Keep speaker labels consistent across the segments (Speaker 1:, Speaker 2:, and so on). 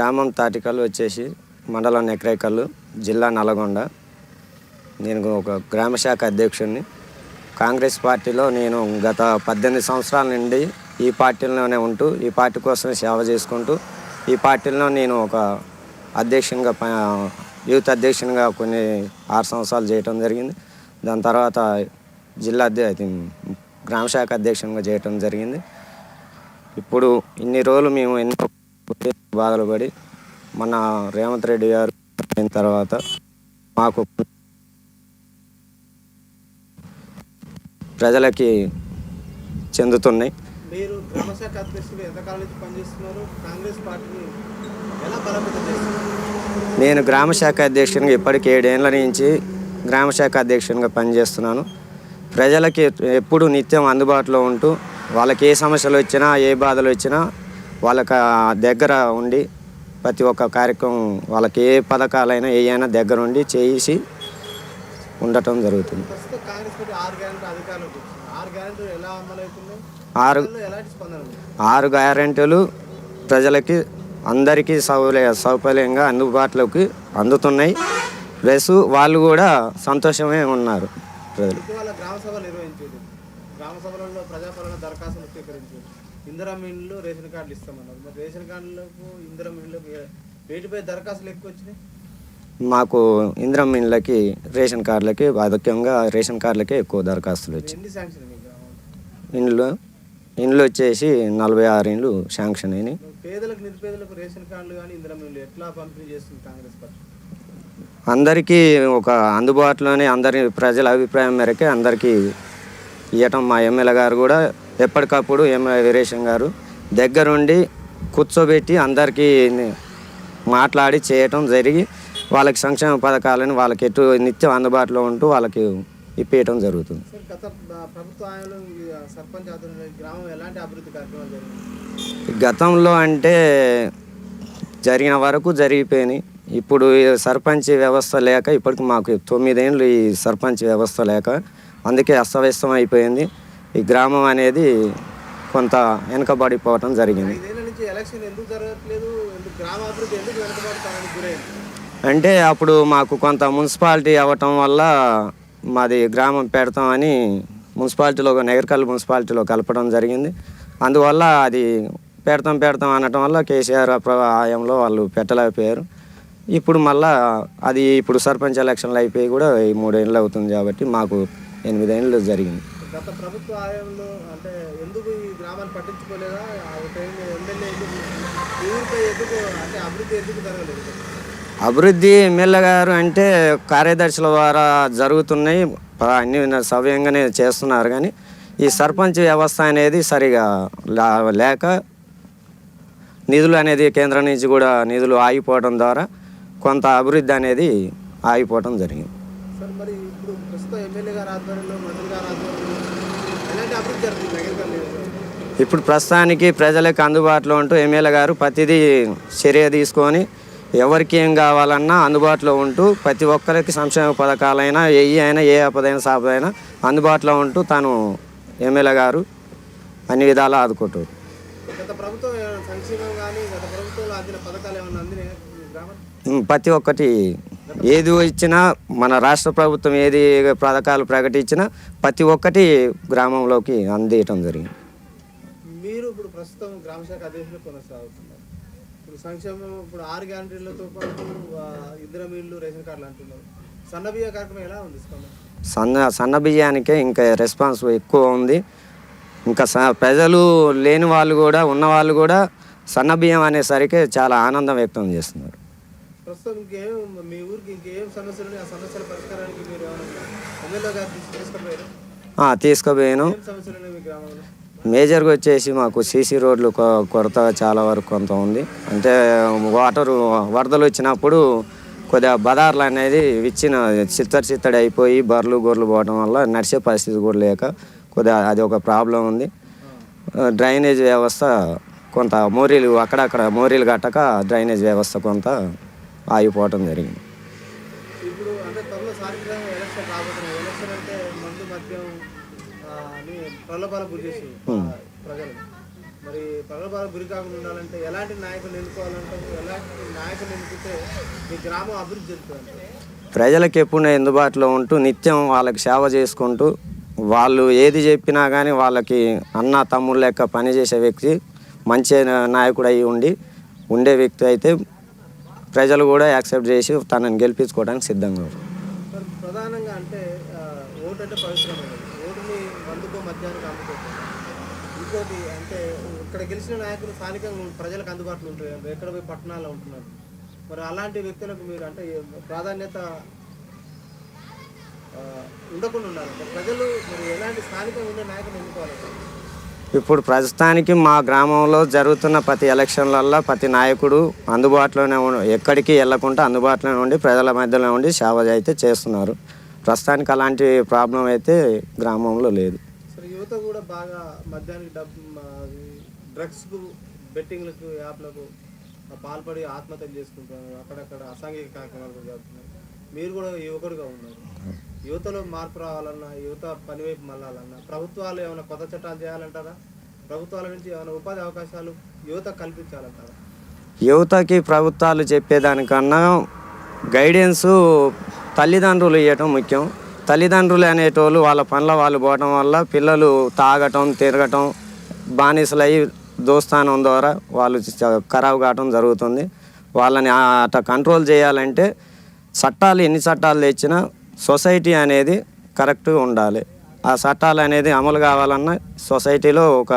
Speaker 1: గ్రామం తాటికల్లు వచ్చేసి మండలం నెక్రేకల్లు జిల్లా నల్గొండ. నేను ఒక గ్రామ శాఖ అధ్యక్షుడిని కాంగ్రెస్ పార్టీలో నేను గత పద్దెనిమిది సంవత్సరాల నుండి ఈ పార్టీలోనే ఉంటూ ఈ పార్టీ కోసం సేవ చేసుకుంటూ ఈ పార్టీలో నేను ఒక అధ్యక్షునిగా యూత్ అధ్యక్షునిగా కొన్ని ఆరు సంవత్సరాలు చేయటం జరిగింది. దాని తర్వాత జిల్లా అధ్య గ్రామ శాఖ అధ్యక్షునిగా చేయటం జరిగింది. ఇప్పుడు ఇన్ని రోజులు మేము ఎన్నో బాధలు పడి మన రేవంత్ రెడ్డి గారు అయిన తర్వాత మాకు ప్రజలకి చెందుతున్నాయి.
Speaker 2: మీరు గ్రామశాఖ అధ్యక్షుడు ఎంతకాలం నుంచి పనిచేస్తున్నారు? కాంగ్రెస్ పార్టీని ఎలా బలోపేతం చేస్తున్నారు?
Speaker 1: నేను గ్రామ శాఖ అధ్యక్షునిగా ఇప్పటికి ఏడేళ్ళ నుంచి గ్రామ శాఖ అధ్యక్షునిగా పనిచేస్తున్నాను. ప్రజలకి ఎప్పుడు నిత్యం అందుబాటులో ఉంటూ వాళ్ళకి ఏ సమస్యలు వచ్చినా ఏ బాధలు వచ్చినా వాళ్ళకి దగ్గర ఉండి ప్రతి ఒక్క కార్యక్రమం వాళ్ళకి ఏ పథకాలైనా ఏ అయినా దగ్గర ఉండి చేసి ఉండటం జరుగుతుంది.
Speaker 2: ఆరు ఆరు గ్యారెంటీలు
Speaker 1: ప్రజలకి అందరికీ సౌలే సౌకర్యంగా అందుబాటులోకి అందుతున్నాయి. ప్లస్ వాళ్ళు కూడా సంతోషమే ఉన్నారు ప్రజలు.
Speaker 2: గ్రామ సభలలో ప్రజాపాలన దరఖాస్తులు స్వీకరించారు. ఇందిరా మిల్లు రేషన్ కార్డులు ఇస్తామన్నారు. మరి రేషన్ కార్డులకు ఇందిరా మిల్లులకు ఏ- వేటిపై దరఖాస్తులు ఎక్కువ వచ్చినాయి?
Speaker 1: మాకు ఇంద్రం ఇండ్లకి రేషన్ కార్డులకి అధికంగా రేషన్ కార్డులకే ఎక్కువ దరఖాస్తులు వచ్చాయి ఇండ్లు ఇండ్లు వచ్చేసి నలభై ఆరు ఇండ్లు శాంక్షన్ అయినాయి.
Speaker 2: పేదలకు నిరుపేదలకు రేషన్ కార్డులు కానీ ఇందిరా మిల్లు ఎట్లా పంపిణీ చేస్తుంది కాంగ్రెస్ పార్టీ?
Speaker 1: అందరికీ ఒక అందుబాటులోనే అందరి ప్రజల అభిప్రాయం మేరకే అందరికీ ఇవ్వటం మా ఎమ్మెల్యే గారు కూడా ఎప్పటికప్పుడు ఎమ్మెల్యే వీరేశం గారు దగ్గరుండి కూర్చోబెట్టి అందరికీ మాట్లాడి చేయటం జరిగి వాళ్ళకి సంక్షేమ పథకాలను వాళ్ళకి ఎటు నిత్యం అందుబాటులో ఉంటూ వాళ్ళకి ఇప్పించడం జరుగుతుంది. గతంలో అంటే జరిగిన వరకు జరిగిపోయినాయి. ఇప్పుడు సర్పంచ్ వ్యవస్థ లేక ఇప్పటికి మాకు తొమ్మిదేళ్ళు ఈ సర్పంచ్ వ్యవస్థ లేక అందుకే అస్తవ్యస్తం అయిపోయింది. ఈ గ్రామం అనేది కొంత వెనుకబడిపోవటం జరిగింది. అంటే అప్పుడు మాకు కొంత మున్సిపాలిటీ అవ్వటం వల్ల మాది గ్రామం పెడతామని మున్సిపాలిటీలో నగరకల్ మున్సిపాలిటీలో కలపడం జరిగింది. అందువల్ల అది పెడతాం పెడతాం అనటం వల్ల కేసీఆర్ హయాంలో వాళ్ళు పెట్టలేకపోయారు. ఇప్పుడు మళ్ళా అది ఇప్పుడు సర్పంచ్ ఎలక్షన్లు అయిపోయి కూడా ఈ మూడేళ్ళు అవుతుంది కాబట్టి మాకు ఎనిమిదేళ్ళు జరిగింది.
Speaker 2: గత ప్రభుత్వ హయాంలో అంటే ఎందుకు ఈ గ్రామాన్ని పట్టించుకోలేదా? ఆ టైంలో ఎమ్మెల్యే ఎందుకు ఈ ఊరిపై ఎందుకు అంటే అభివృద్ధి ఎందుకు జరగలేదు?
Speaker 1: అభివృద్ధి ఎమ్మెల్యే గారు అంటే కార్యదర్శుల ద్వారా జరుగుతున్నాయి. అన్ని సవ్యంగానే చేస్తున్నారు కానీ ఈ సర్పంచ్ వ్యవస్థ అనేది సరిగా లేక నిధులు అనేది కేంద్రం నుంచి కూడా నిధులు ఆగిపోవడం ద్వారా కొంత అభివృద్ధి అనేది ఆగిపోవడం జరిగింది
Speaker 2: సార్ మరి ఇప్పుడు ప్రస్తుతం ఎమ్మెల్యే గారి ఆధ్వర్యంలో మంత్రి గారి ఆధ్వర్యంలో ఎలాంటి అభివృద్ధి జరుగుతుంది?
Speaker 1: ఇప్పుడు ప్రస్తుతానికి ప్రజలకు అందుబాటులో ఉంటూ ఎమ్మెల్యే గారు ప్రతిదీ చర్య తీసుకొని ఎవరికి ఏం కావాలన్నా అందుబాటులో ఉంటూ ప్రతి ఒక్కరికి సంక్షేమ పథకాలైనా ఏ అయినా ఏ ఆపదైనా సాపదైనా అందుబాటులో ఉంటూ తను ఎమ్మెల్యే గారు అన్ని విధాలా ఆదుకుంటారు ఉమ్, ప్రతి ఒక్కటి ఏది ఇచ్చినా మన రాష్ట్ర ప్రభుత్వం ఏది పథకాలు ప్రకటించినా ప్రతి ఒక్కటి గ్రామంలోకి అందియటం జరిగింది.
Speaker 2: మీరు ఇప్పుడు ప్రస్తుతం గ్రామ శాఖ అధ్యక్షులు కొనసాగుతున్నారు. ఇప్పుడు సంక్షేమం ఇప్పుడు ఆరు గ్యారంటీలతో పాటు రేషన్ కార్డులు అంటున్నారు. సన్న బియ్య కార్యక్రమం ఎలా ఉంది
Speaker 1: సన్న సన్న బియ్యానికే ఇంకా రెస్పాన్స్ ఎక్కువ ఉంది. ఇంకా స ప్రజలు లేని వాళ్ళు కూడా ఉన్న వాళ్ళు కూడా సన్న బియ్యం అనేసరికి చాలా ఆనందం వ్యక్తం చేస్తున్నారు.
Speaker 2: ప్రస్తుతం ఇంకేం మీ ఊరికి ఇంకేం సమస్యలు ఆ సమస్యల పరిష్కారానికి మీరు ఎమ్మెల్యే గారు తీసుకుపోయారు?
Speaker 1: తీసుకుపోయాను. మేజర్గా వచ్చేసి మాకు సీసీ రోడ్లు కొరత చాలా వరకు కొంత ఉంది. అంటే వాటర్ వరదలు వచ్చినప్పుడు కొద్దిగా బదార్లు అనేది విచ్చిన చిత్తడి చిత్తడి అయిపోయి బర్రెలు గొర్రెలు పోవడం వల్ల నడిచే పరిస్థితి కూడా లేక కొద్దిగా అది ఒక ప్రాబ్లం ఉంది. డ్రైనేజ్ వ్యవస్థ కొంత మోరీలు అక్కడక్కడ మోరీలు కట్టక డ్రైనేజ్ వ్యవస్థ కొంత ఆగిపోవటం జరిగింది.
Speaker 2: ప్రలోభాలకు గురి కాకుండా ఉండాలంటే ఎలాంటి నాయకులు ఎన్నుకోవాలంటారు ఎలాంటి నాయకులు ఎన్నుకుంటే మీ గ్రామం అభివృద్ధి
Speaker 1: ప్రజలకు ఎప్పుడు అందుబాటులో ఉంటూ నిత్యం వాళ్ళకి సేవ చేసుకుంటూ వాళ్ళు ఏది చెప్పినా కానీ వాళ్ళకి అన్న తమ్ముడు లెక్క పనిచేసే వ్యక్తి మంచి నాయకుడు అయి ఉండి ఉండే వ్యక్తి అయితే ప్రజలు కూడా యాక్సెప్ట్ చేసి తనని గెలిపించుకోవడానికి సిద్ధంగా
Speaker 2: మరి ప్రధానంగా అంటే ఆ, ఓటు అంటే పవిత్రమైనది. ఓటుని మందుకో ఇంకోటి అంటే ఇక్కడ గెలిచిన నాయకులు స్థానికంగా ప్రజలకు అందుబాటులో ఉంటారు. ఎక్కడ పోయి పట్టణాల్లో ఉంటున్నారు? మరి అలాంటి వ్యక్తులకు మీరు అంటే ప్రాధాన్యత ఉండకుండా ఉన్నారు. ప్రజలు మరి ఎలాంటి స్థానికంగా ఉండే నాయకులు ఎన్నుకోవాలి?
Speaker 1: ఇప్పుడు ప్రస్తుతానికి మా గ్రామంలో జరుగుతున్న ప్రతి ఎలక్షన్లల్లో ప్రతి నాయకుడు అందుబాటులోనే ఎక్కడికి వెళ్ళకుండా అందుబాటులోనే ఉండి ప్రజల మధ్యలో ఉండి సేవ అయితే చేస్తున్నారు. ప్రస్తుతానికి అలాంటి ప్రాబ్లం అయితే గ్రామంలో లేదు.
Speaker 2: యువత కూడా బాగా మద్యానికి డబ్బు డ్రగ్స్కు బెట్టింగ్లకు యాప్లకు పాల్పడి ఆత్మహత్య చేసుకుంటున్నారు. అక్కడక్కడ అసాంఘిక కార్యక్రమాలు జరుగుతున్నాయి. మీరు కూడా యువకుడుగా ఉన్నారు. యువతలో మార్పు రావాలన్నా యువత పని వైపు మళ్ళాలన్నా ప్రభుత్వాలు ఏమైనా కొత్త చట్టాలు చేయాలంటారా? ప్రభుత్వాల నుంచి ఏమైనా ఉపాధి అవకాశాలు యువత కల్పించాలంటారా?
Speaker 1: యువతకి ప్రభుత్వాలు చెప్పేదానికన్నా గైడెన్స్ తల్లిదండ్రులు ఇవ్వటం ముఖ్యం. తల్లిదండ్రులు అనేటోళ్ళు వాళ్ళ పనుల వాళ్ళు పోవటం వల్ల పిల్లలు తాగటం తిరగటం బానిసలై దోస్తానం ద్వారా వాళ్ళు చ- ఖరాబు కావటం జరుగుతుంది. వాళ్ళని అట్లా కంట్రోల్ చేయాలంటే చట్టాలు ఎన్ని చట్టాలు తెచ్చినా సొసైటీ అనేది కరెక్ట్గా ఉండాలి. ఆ చట్టాలు అనేది అమలు కావాలన్నా సొసైటీలో ఒక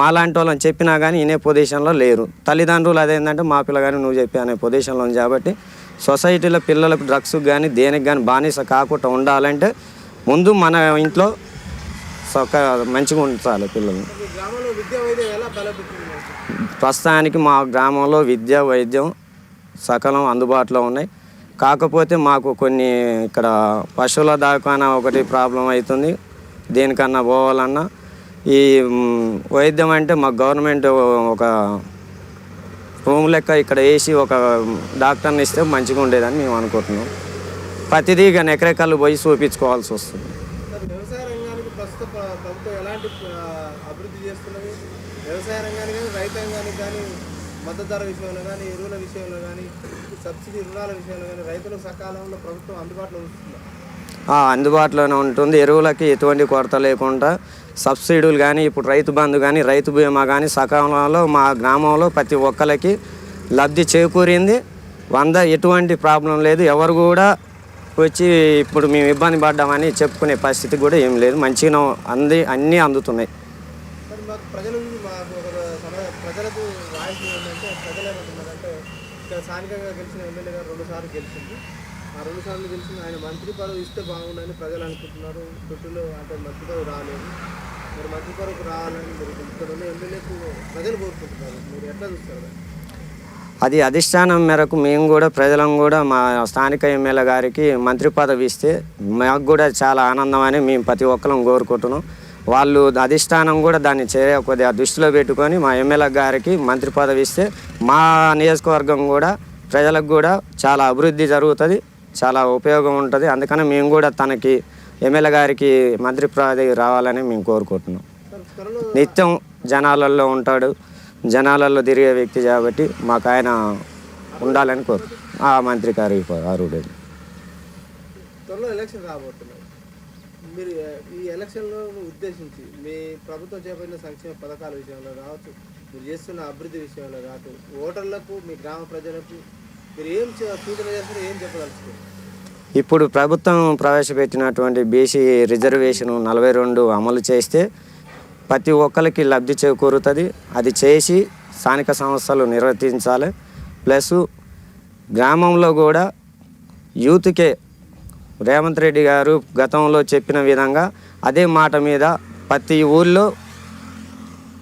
Speaker 1: మాలాంటి వాళ్ళని చెప్పినా కానీ ఇనే పొజిషన్లో లేరు. తల్లిదండ్రులు అదేంటంటే మా పిల్లగాని నువ్వు చెప్పి అనే పొజిషన్లో ఉంది కాబట్టి సొసైటీలో పిల్లలకు డ్రగ్స్ కానీ దేనికి కానీ బానిస కాకుండా ఉండాలంటే ముందు మన ఇంట్లో సొక్క మంచిగా ఉంచాలి
Speaker 2: పిల్లలు
Speaker 1: ప్రస్తుతానికి మా గ్రామంలో విద్య వైద్యం సకలం అందుబాటులో ఉన్నాయి. కాకపోతే మాకు కొన్ని ఇక్కడ పశువుల దాకానా ఒకటి ప్రాబ్లం అవుతుంది. దేనికన్నా పోవాలన్నా ఈ వైద్యం అంటే మా గవర్నమెంట్ ఒక రూమ్ లెక్క ఇక్కడ వేసి ఒక డాక్టర్ని ఇస్తే మంచిగా ఉండేదని మేము అనుకుంటున్నాం. ప్రతిదీ ఇక ఎకరెకలు పోయి చూపించుకోవాల్సి వస్తుంది.
Speaker 2: వ్యవసాయ రంగానికి మద్దతు ధర విషయంలో కానీ ఎరువుల విషయంలో కానీ సబ్సిడీ రుణాల విషయంలో కానీ రైతులకు సకాలంలో ప్రభుత్వం అందుబాటులో
Speaker 1: ఆ, అందుబాటులోనే ఉంటుంది. ఎరువులకి ఎటువంటి కొరత లేకుండా సబ్సిడీలు కానీ ఇప్పుడు రైతు బంధు కానీ రైతు బీమా కానీ సకాలంలో మా గ్రామంలో ప్రతి ఒక్కరికి లబ్ధి చేకూరింది. వంద ఎటువంటి ప్రాబ్లం లేదు. ఎవరు కూడా వచ్చి ఇప్పుడు మేము ఇబ్బంది పడ్డామని చెప్పుకునే పరిస్థితి కూడా ఏం లేదు. మంచిగా అంది అన్నీ అందుతున్నాయి.
Speaker 2: ప్రజల ప్రజలకు వాయిస్ ఏంటంటే ప్రజలు ఏమంటున్నారంటే ఇక్కడ స్థానికంగా గెలిచిన ఎమ్మెల్యే గారు రెండుసార్లు గెలిచింది. ఆ రెండు సార్లు గెలిచిన ఆయన మంత్రి పదవి ఇస్తే బాగుండని ప్రజలు అనుకుంటున్నారు. చుట్టూలో అంటే మంత్రి పదవి రాలేదు. మరి మంత్రి పదవికి రావాలని మీరు ఇక్కడ ఉన్న ఎమ్మెల్యేకు ప్రజలు కోరుకుంటున్నారు. మీరు ఎట్లా చూస్తారు
Speaker 1: అది అధిష్టానం మేరకు మేము కూడా ప్రజలం కూడా మా స్థానిక ఎమ్మెల్యే గారికి మంత్రి పదవి ఇస్తే మాకు కూడా చాలా ఆనందం అని మేము ప్రతి ఒక్కరం కోరుకుంటున్నాం. వాళ్ళు అధిష్టానం కూడా దాన్ని చర్య కొద్దిగా దృష్టిలో పెట్టుకొని మా ఎమ్మెల్యే గారికి మంత్రి పదవి ఇస్తే మా నియోజకవర్గం కూడా ప్రజలకు కూడా చాలా అభివృద్ధి జరుగుతుంది చాలా ఉపయోగం ఉంటుంది. అందుకని మేము కూడా తనకి ఎమ్మెల్యే గారికి మంత్రి పదవి రావాలని మేము కోరుకుంటున్నాం. నిత్యం జనాలలో ఉంటాడు జనాలలో తిరిగే వ్యక్తి కాబట్టి మాకు ఆయన ఉండాలని కోరు ఆ మంత్రి గారి అరుడు
Speaker 2: త్వరలో ఎలక్షన్ రాబోతున్నాయి. మీరు ఈ ఎలక్షన్లో ఉద్దేశించి మీ ప్రభుత్వం చేపట్టిన సంక్షేమ పథకాల విషయంలో కావచ్చు మీరు చేస్తున్న అభివృద్ధి విషయంలో కావచ్చు ఓటర్లకు మీ గ్రామ ప్రజలకు మీరు ఏం సూచన చేస్తారో ఏం చెప్పదలుచుకోండి
Speaker 1: ఇప్పుడు ప్రభుత్వం ప్రవేశపెట్టినటువంటి బీసీ రిజర్వేషన్ నలభై రెండు అమలు చేస్తే ప్రతి ఒక్కరికి లబ్ధి చేకూరుతుంది. అది చేసి స్థానిక సంస్థలు నిర్వర్తించాలి. ప్లస్ గ్రామంలో కూడా యూత్కే రేవంత్ రెడ్డి గారు గతంలో చెప్పిన విధంగా అదే మాట మీద ప్రతి ఊళ్ళో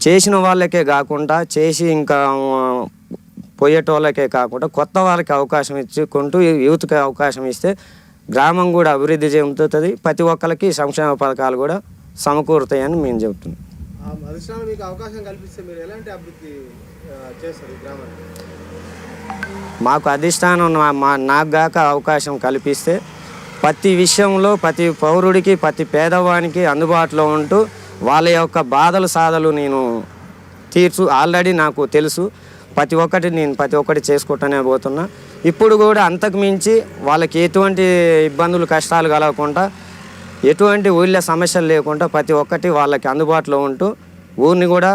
Speaker 1: చేసిన వాళ్ళకే కాకుండా చేసి ఇంకా పోయేటోళ్ళకే కాకుండా కొత్త వాళ్ళకి అవకాశం ఇచ్చుకుంటూ యూత్కి అవకాశం ఇస్తే గ్రామం కూడా అభివృద్ధి చెందుతుంది. ప్రతి ఒక్కరికి సంక్షేమ పథకాలు కూడా సమకూరుతాయని మేము చెబుతున్నాం.
Speaker 2: మీకు
Speaker 1: అధిష్టానం నాకు గాక అవకాశం కల్పిస్తే ప్రతి విషయంలో ప్రతి పౌరుడికి ప్రతి పేదవానికి అందుబాటులో ఉంటూ వాళ్ళ యొక్క బాధలు సాధలు నేను తీర్చు ఆల్రెడీ నాకు తెలుసు. ప్రతి ఒక్కటి నేను ప్రతి ఒక్కటి చేసుకుంటూనే పోతున్నా. ఇప్పుడు కూడా అంతకు మించి వాళ్ళకి ఎటువంటి ఇబ్బందులు కష్టాలు కలగకుండా ఎటువంటి ఊళ్ళో సమస్యలు లేకుండా ప్రతి ఒక్కటి వాళ్ళకి అందుబాటులో ఉంటూ ఊరిని కూడా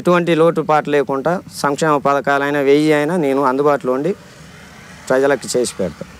Speaker 1: ఎటువంటి లోటుపాటు లేకుండా సంక్షేమ పథకాలైనా వెయ్యి అయినా నేను అందుబాటులో ఉండి ప్రజలకు చేసి పెడతాను